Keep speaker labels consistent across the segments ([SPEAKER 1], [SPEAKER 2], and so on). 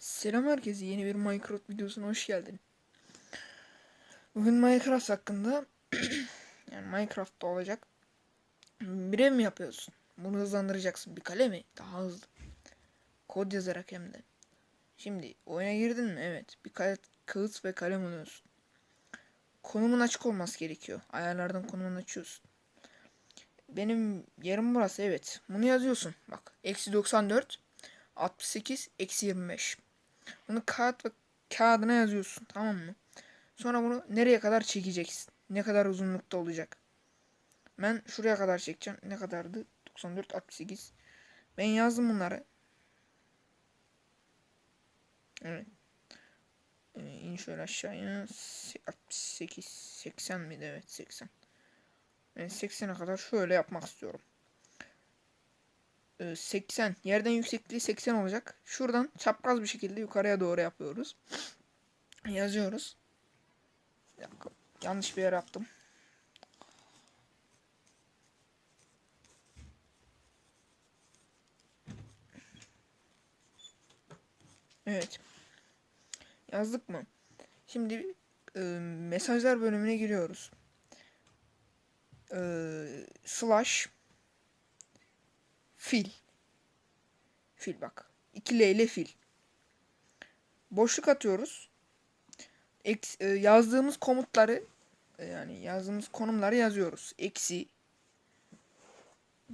[SPEAKER 1] Selam herkese yeni bir Minecraft videosuna hoş geldin. Bugün Minecraft hakkında yani Minecraft'ta olacak bir ev mi yapıyorsun? Bunu hızlandıracaksın bir kale mi? Daha hızlı. Kod yazarak hem de. Şimdi oyuna girdin mi? Evet. Bir kale, kağıt ve kalem alıyorsun. Konumun açık olması gerekiyor. Ayarlardan konumunu açıyorsun. Benim yerim burası evet. Bunu yazıyorsun. Bak. Eksi 94 68 eksi 25. Bunu kağıt ve kağıdına yazıyorsun tamam mı? Sonra bunu nereye kadar çekeceksin? Ne kadar uzunlukta olacak? Ben şuraya kadar çekeceğim. Ne kadardı? 94 68. Ben yazdım bunları. Evet. Ee, şöyle aşağıya. 68 80 miydi? Evet 80. Ben 80'e kadar şöyle yapmak istiyorum. 80 yerden yüksekliği 80 olacak. Şuradan çapraz bir şekilde yukarıya doğru yapıyoruz. Yazıyoruz. Yanlış bir yer yaptım. Evet. Yazdık mı? Şimdi e, mesajlar bölümüne giriyoruz. E, slash fil. Fil bak. 2 L ile fil. Boşluk atıyoruz. Eks, e, yazdığımız komutları e, yani yazdığımız konumları yazıyoruz. Eksi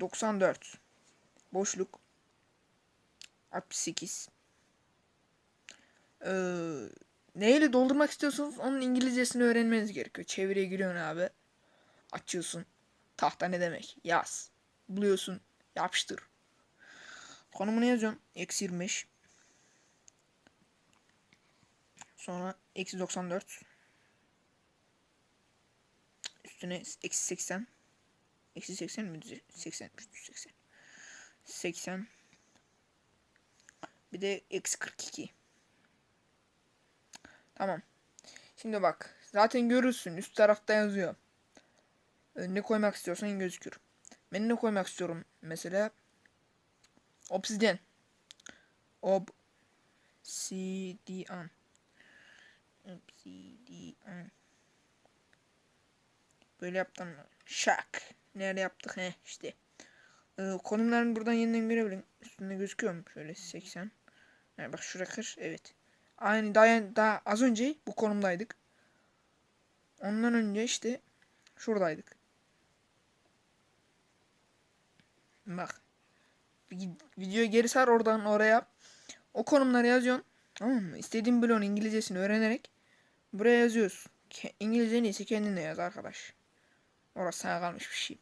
[SPEAKER 1] 94 boşluk 68 ee, neyle doldurmak istiyorsunuz onun İngilizcesini öğrenmeniz gerekiyor. Çevireye giriyorsun abi. Açıyorsun. Tahta ne demek? Yaz. Buluyorsun. Yapıştır. Konumunu yazıyorum. Eksi 25. Sonra eksi 94. Üstüne eksi 80. Eksi 80 mi? 80. 80. 80. Bir de eksi 42. Tamam. Şimdi bak. Zaten görürsün. Üst tarafta yazıyor. Ee, Ne koymak istiyorsan gözükür. Ben ne koymak istiyorum mesela? Obsidian. Obsidian. Obsidian. Böyle yaptım. Şak. Nerede yaptık? He işte. Ee, konumlarını buradan yeniden görebilirim. Üstünde gözüküyor mu? Şöyle 80. Yani bak şuraya kır. Evet. Aynı daha, daha az önce bu konumdaydık. Ondan önce işte şuradaydık. Bak. Videoyu geri sar oradan oraya. O konumları yazıyorsun. Tamam mı? İstediğin bloğun İngilizcesini öğrenerek buraya yazıyorsun. Ke İngilizce neyse kendin de yaz arkadaş. Orası sana kalmış bir şey.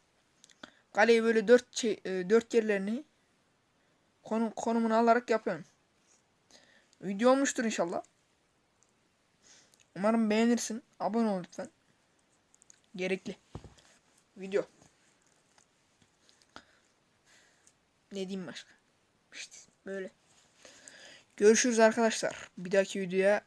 [SPEAKER 1] Kaleyi böyle dört, şey, dört yerlerini konum, konumunu alarak yapıyorum. Video olmuştur inşallah. Umarım beğenirsin. Abone ol lütfen. Gerekli. Video. Ne diyeyim başka? İşte böyle. Görüşürüz arkadaşlar. Bir dahaki videoya